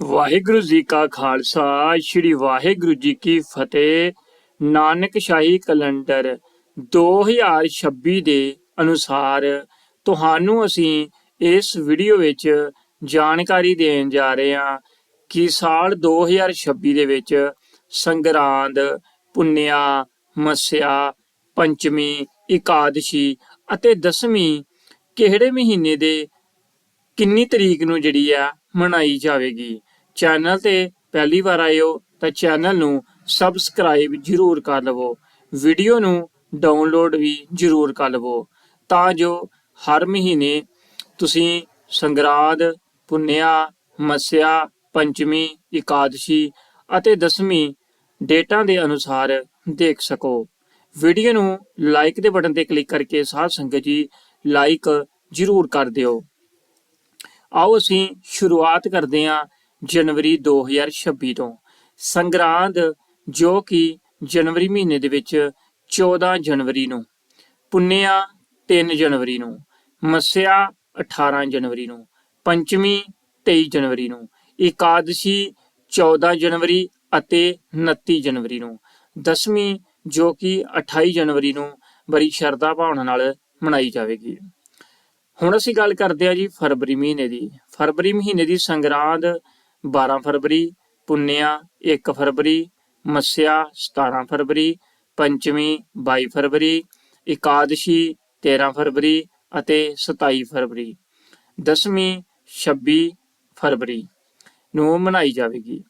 ਵਾਹਿਗੁਰੂ ਜੀ ਕਾ ਖਾਲਸਾ, ਸ੍ਰੀ ਵਾਹਿਗੁਰੂ ਜੀ ਕੀ ਫਤਿਹ। ਨਾਨਕ ਸ਼ਾਹੀ ਕੈਲੰਡਰ 2026 ਦੇ ਅਨੁਸਾਰ ਤੁਹਾਨੂੰ ਅਸੀਂ ਇਸ ਵੀਡੀਓ ਵਿੱਚ ਜਾਣਕਾਰੀ ਦੇਣ ਜਾ ਰਹੇ ਹਾਂ ਕਿ ਸਾਲ 2026 ਦੇ ਵਿੱਚ ਸੰਗਰਾਂਦ, ਪੁੰਨਿਆ, ਮੱਸਿਆ, ਪੰਚਮੀ, ਇਕਾਦਸ਼ੀ ਅਤੇ ਦਸਵੀਂ ਕਿਹੜੇ ਮਹੀਨੇ ਦੇ ਕਿੰਨੀ ਤਰੀਕ ਨੂੰ ਜਿਹੜੀ ਆ ਮਨਾਈ ਜਾਵੇਗੀ? ਚੈਨਲ ਤੇ ਪਹਿਲੀ ਵਾਰ ਆਏ ਹੋ ਤਾਂ ਚੈਨਲ ਨੂੰ ਸਬਸਕ੍ਰਾਈਬ ਜਰੂਰ ਕਰ ਲਵੋ। ਵੀਡੀਓ ਨੂੰ ਡਾਊਨਲੋਡ ਵੀ ਜਰੂਰ ਕਰ ਲਵੋ। ਤਾਂ ਜੋ ਹਰ ਮਹੀਨੇ ਤੁਸੀਂ ਸੰਗਰਾਦ, ਪੁੰਨਿਆ, ਮੱਸਿਆ, ਪੰਚਮੀ, ਇਕਾਦਸ਼ੀ ਅਤੇ ਦਸਵੀਂ ਡੇਟਾਂ ਦੇ ਅਨੁਸਾਰ ਦੇਖ ਸਕੋ। ਵੀਡੀਓ ਨੂੰ ਲਾਈਕ ਦੇ ਬਟਨ ਤੇ ਕਲਿੱਕ ਕਰਕੇ ਸਾਧ ਸੰਗਤ ਜੀ ਲਾਈਕ ਜਰੂਰ ਕਰ ਦਿਓ। ਆਓ ਅਸੀਂ ਸ਼ੁਰੂਆਤ ਕਰਦੇ ਹਾਂ ਜਨਵਰੀ 2026 ਤੋਂ। ਸੰਗਰਾਂਦ, ਜੋ ਕਿ ਜਨਵਰੀ ਮਹੀਨੇ ਦੇ ਵਿੱਚ 14 ਜਨਵਰੀ ਨੂੰ, ਪੁੰਨਿਆ 3 ਜਨਵਰੀ ਨੂੰ, ਮੱਸਿਆ 18 ਜਨਵਰੀ ਨੂੰ, ਪੰਚਮੀ 23 ਜਨਵਰੀ ਨੂੰ, ਇਕਾਦਸ਼ੀ 14 ਜਨਵਰੀ ਅਤੇ 29 ਜਨਵਰੀ ਨੂੰ, ਦਸਵੀਂ ਜੋ ਕਿ 28 ਜਨਵਰੀ ਨੂੰ ਬੜੀ ਸ਼ਰਧਾ ਭਾਵਨਾ ਨਾਲ ਮਨਾਈ ਜਾਵੇਗੀ। ਹੁਣ ਅਸੀਂ ਗੱਲ ਕਰਦੇ ਹਾਂ ਜੀ ਫਰਵਰੀ ਮਹੀਨੇ ਦੀ। ਫਰਵਰੀ ਮਹੀਨੇ ਦੀ ਸੰਗਰਾਂਦ 12 ਫਰਵਰੀ, ਪੁੰਨਿਆ 1 ਫਰਵਰੀ, ਮੱਸਿਆ 17 ਫਰਵਰੀ, ਪੰਚਮੀ 22 ਫਰਵਰੀ, ਇਕਾਦਸ਼ੀ 13 ਫਰਵਰੀ ਅਤੇ 27 ਫਰਵਰੀ। ਦਸਵੀਂ 26 ਫਰਵਰੀ ਨੂੰ ਮਨਾਈ ਜਾਵੇਗੀ।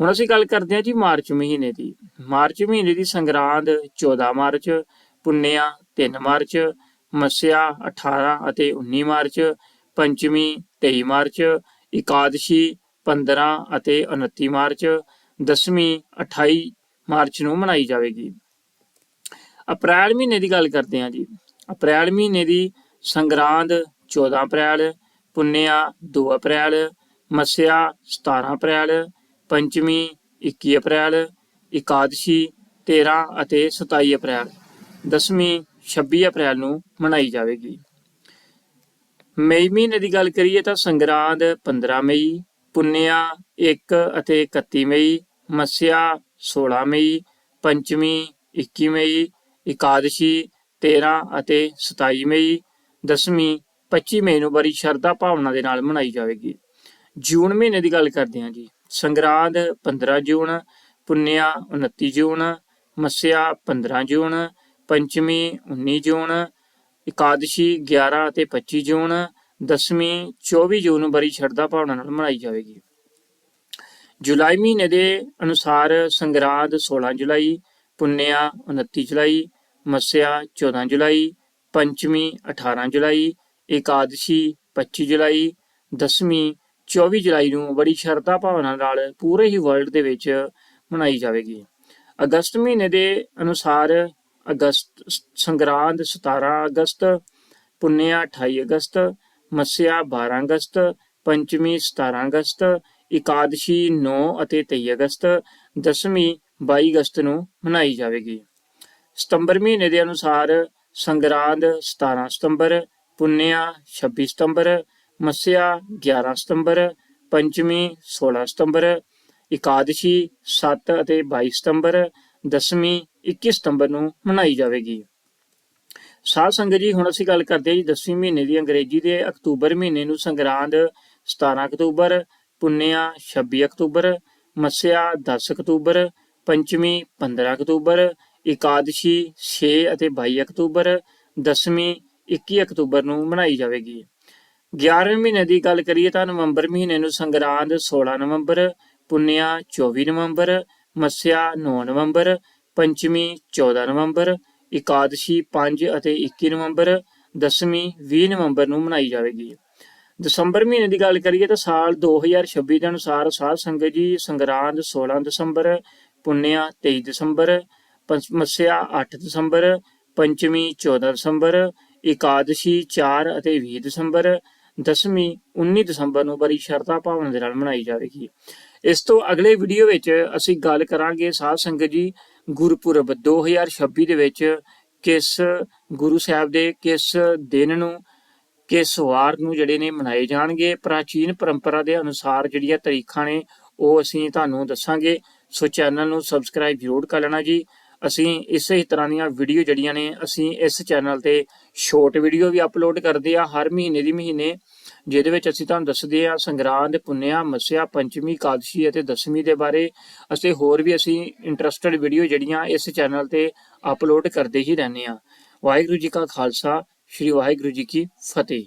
ਹੁਣ ਅਸੀਂ ਗੱਲ ਕਰਦੇ ਹਾਂ ਜੀ ਮਾਰਚ ਮਹੀਨੇ ਦੀ। ਮਾਰਚ ਮਹੀਨੇ ਦੀ ਸੰਗਰਾਂਦ 14 ਮਾਰਚ, ਪੁੰਨਿਆ 3 ਮਾਰਚ, ਮੱਸਿਆ 18 ਅਤੇ 19 ਮਾਰਚ, ਪੰਚਮੀ 23 ਮਾਰਚ, ਇਕਾਦਸ਼ੀ 15 ਅਤੇ 29 ਮਾਰਚ, ਦਸਵੀਂ 28 ਮਾਰਚ ਨੂੰ ਮਨਾਈ ਜਾਵੇਗੀ। ਅਪ੍ਰੈਲ ਮਹੀਨੇ ਦੀ ਗੱਲ ਕਰਦੇ ਹਾਂ ਜੀ। ਅਪ੍ਰੈਲ ਮਹੀਨੇ ਦੀ ਸੰਗਰਾਂਦ 14 ਅਪ੍ਰੈਲ, ਪੁੰਨਿਆ 2 ਅਪ੍ਰੈਲ, ਮੱਸਿਆ 17 ਅਪ੍ਰੈਲ, ਪੰਚਮੀ 21 ਅਪ੍ਰੈਲ, ਇਕਾਦਸ਼ੀ 13 ਅਤੇ 27 ਅਪ੍ਰੈਲ, ਦਸਵੀਂ 26 ਅਪ੍ਰੈਲ ਨੂੰ ਮਨਾਈ ਜਾਵੇਗੀ। ਮਈ ਮਹੀਨੇ ਦੀ ਗੱਲ ਕਰੀਏ ਤਾਂ ਸੰਗਰਾਂਦ 15 ਮਈ ਪੁੰਨਿਆ 1 ਅਤੇ 31 ਮਈ, ਮੱਸਿਆ 16 ਮਈ, ਪੰਚਮੀ 21 ਮਈ, ਇਕਾਦਸ਼ੀ 13 ਅਤੇ 27 ਮਈ, ਦਸਵੀਂ 25 ਮਈ ਨੂੰ ਬੜੀ ਸ਼ਰਧਾ ਭਾਵਨਾ ਦੇ ਨਾਲ ਮਨਾਈ ਜਾਵੇਗੀ। ਜੂਨ ਮਹੀਨੇ ਦੀ ਗੱਲ ਕਰਦੇ ਹਾਂ ਜੀ। ਸੰਗਰਾਂਦ 15 ਜੂਨ, ਪੁੰਨਿਆ 29 ਜੂਨ, ਮੱਸਿਆ 15 ਜੂਨ, ਪੰਚਮੀ 19 ਜੂਨ, ਇਕਾਦਸ਼ੀ 11 ਅਤੇ 25 ਜੂਨ ਦਸਵੀਂ 24 ਜੂਨ ਨੂੰ ਬੜੀ ਸ਼ਰਧਾ ਭਾਵਨਾ ਨਾਲ ਮਨਾਈ ਜਾਵੇਗੀ। ਜੁਲਾਈ ਮਹੀਨੇ ਦੇ ਅਨੁਸਾਰ ਸੰਗਰਾਂਦ 16 ਜੁਲਾਈ, ਪੁੰਨਿਆ 29 ਜੁਲਾਈ, ਮੱਸਿਆ 14 ਜੁਲਾਈ, ਪੰਚਮੀ 18 ਜੁਲਾਈ, ਇਕਾਦਸ਼ੀ 25 ਜੁਲਾਈ, ਦਸਵੀਂ 24 ਜੁਲਾਈ ਨੂੰ ਬੜੀ ਸ਼ਰਧਾ ਭਾਵਨਾ ਨਾਲ ਪੂਰੇ ਹੀ ਵਰਲਡ ਦੇ ਵਿੱਚ ਮਨਾਈ ਜਾਵੇਗੀ। ਅਗਸਤ ਮਹੀਨੇ ਦੇ ਅਨੁਸਾਰ ਅਗਸਤ ਸੰਗਰਾਂਦ 17 ਅਗਸਤ, ਪੁੰਨਿਆ 28 ਅਗਸਤ ਮੱਸਿਆ 12 ਅਗਸਤ, ਪੰਚਮੀ 17 ਅਗਸਤ, ਇਕਾਦਸ਼ੀ 9 ਅਤੇ 23 ਅਗਸਤ, ਦਸਵੀਂ 22 ਅਗਸਤ ਨੂੰ ਮਨਾਈ ਜਾਵੇਗੀ। ਸਤੰਬਰ ਮਹੀਨੇ ਦੇ ਅਨੁਸਾਰ ਸੰਗਰਾਂਦ 17 ਸਤੰਬਰ, ਪੁੰਨਿਆ 26 ਸਤੰਬਰ, ਮੱਸਿਆ 11 ਸਤੰਬਰ, ਪੰਚਮੀ 16 ਸਤੰਬਰ, ਇਕਾਦਸ਼ੀ 7 ਅਤੇ 22 ਸਤੰਬਰ, ਦਸਵੀਂ 21 ਸਤੰਬਰ ਨੂੰ ਮਨਾਈ ਜਾਵੇਗੀ। ਸਾਧ ਸੰਗਤ ਜੀ, ਹੁਣ ਅਸੀਂ ਗੱਲ ਕਰਦੇ ਹਾਂ ਜੀ 10ਵੀਂ ਮਹੀਨੇ ਦੀ ਅੰਗਰੇਜ਼ੀ ਦੇ ਅਕਤੂਬਰ ਮਹੀਨੇ ਨੂੰ ਸੰਗਰਾਂਦ 17 ਅਕਤੂਬਰ, ਪੁੰਨਿਆ 26 ਅਕਤੂਬਰ, ਮੱਸਿਆ 10 ਅਕਤੂਬਰ, ਪੰਚਮੀ 15 ਅਕਤੂਬਰ, ਇਕਾਦਸ਼ੀ 6 ਅਤੇ 22 ਅਕਤੂਬਰ, ਦਸਵੀਂ 21 ਅਕਤੂਬਰ ਨੂੰ ਮਨਾਈ ਜਾਵੇਗੀ। 11ਵੇਂ ਮਹੀਨੇ ਦੀ ਗੱਲ ਕਰੀਏ ਤਾਂ ਨਵੰਬਰ ਮਹੀਨੇ ਨੂੰ ਸੰਗਰਾਂਦ 16 ਨਵੰਬਰ, ਪੁੰਨਿਆ 24 ਨਵੰਬਰ, ਮੱਸਿਆ 9 ਨਵੰਬਰ, ਪੰਚਮੀ 14 ਨਵੰਬਰ ਇਕਾਦਸ਼ੀ 5 ਅਤੇ 21 ਨਵੰਬਰ, ਦਸਵੀਂ 20 ਨਵੰਬਰ ਨੂੰ ਮਨਾਈ ਜਾਵੇਗੀ। ਦਸੰਬਰ ਮਹੀਨੇ ਦੀ ਗੱਲ ਕਰੀਏ ਤਾਂ ਸਾਲ 2026 ਦੇ ਅਨੁਸਾਰ ਸਾਧ ਸੰਗਤ ਜੀ ਸੰਗਰਾਂਦ 16 ਦਸੰਬਰ, ਪੁੰਨਿਆ 23 ਦਸੰਬਰ ਪੰਚ- ਮੱਸਿਆ 8 ਦਸੰਬਰ, ਪੰਚਮੀ 14 ਦਸੰਬਰ, ਇਕਾਦਸ਼ੀ 4 ਅਤੇ 20 ਦਸੰਬਰ, ਦਸਵੀਂ 19 ਦਸੰਬਰ ਨੂੰ ਬੜੀ ਸ਼ਰਧਾ ਭਾਵਨਾ ਦੇ ਨਾਲ ਮਨਾਈ ਜਾਵੇਗੀ। ਇਸ ਤੋਂ ਅਗਲੇ ਵੀਡੀਓ ਵਿੱਚ ਅਸੀਂ ਗੱਲ ਕਰਾਂਗੇ ਸਾਧ ਸੰਗਤ ਜੀ ਗੁਰਪੁਰਬ 2026 ਦੇ ਵਿੱਚ ਕਿਸ ਗੁਰੂ ਸਾਹਿਬ ਦੇ ਕਿਸ ਦਿਨ ਨੂੰ, ਕਿਸ ਵਾਰ ਨੂੰ ਜਿਹੜੇ ਨੇ ਮਨਾਏ ਜਾਣਗੇ, ਪ੍ਰਾਚੀਨ ਪਰੰਪਰਾ ਦੇ ਅਨੁਸਾਰ ਜਿਹੜੀਆਂ ਤਰੀਖਾਂ ਨੇ ਉਹ ਅਸੀਂ ਤੁਹਾਨੂੰ ਦੱਸਾਂਗੇ। ਸੋ ਚੈਨਲ ਨੂੰ ਸਬਸਕ੍ਰਾਈਬ ਜ਼ਰੂਰ ਕਰ ਲੈਣਾ ਜੀ। ਅਸੀਂ ਇਸੇ ਹੀ ਤਰ੍ਹਾਂ ਦੀਆਂ ਵੀਡੀਓ ਜਿਹੜੀਆਂ ਨੇ, ਅਸੀਂ ਇਸ ਚੈਨਲ ਤੇ ਸ਼ਾਰਟ ਵੀਡੀਓ ਵੀ ਅਪਲੋਡ ਕਰਦੇ ਆ ਹਰ ਮਹੀਨੇ ਦੀ ਮਹੀਨੇ, ਜਿਹਦੇ ਵਿੱਚ ਅਸੀਂ ਤੁਹਾਨੂੰ ਦੱਸਦੇ ਆ ਸੰਗਰਾਂਦ, ਪੁੰਨਿਆ, ਮੱਸਿਆ, ਪੰਚਮੀ ਕਾਦਸ਼ੀ ਅਤੇ ਦਸਵੀਂ ਦੇ ਬਾਰੇ, ਅਤੇ ਹੋਰ ਵੀ ਅਸੀਂ ਇੰਟਰਸਟਡ ਵੀਡੀਓ ਜਿਹੜੀਆਂ ਇਸ ਚੈਨਲ ਤੇ ਅਪਲੋਡ ਕਰਦੇ ਹੀ ਰਹਿੰਦੇ ਆ ਵਾਹਿਗੁਰੂ ਜੀ ਕਾ ਖਾਲਸਾ, ਸ੍ਰੀ ਵਾਹਿਗੁਰੂ ਜੀ ਕੀ ਫਤਿਹ।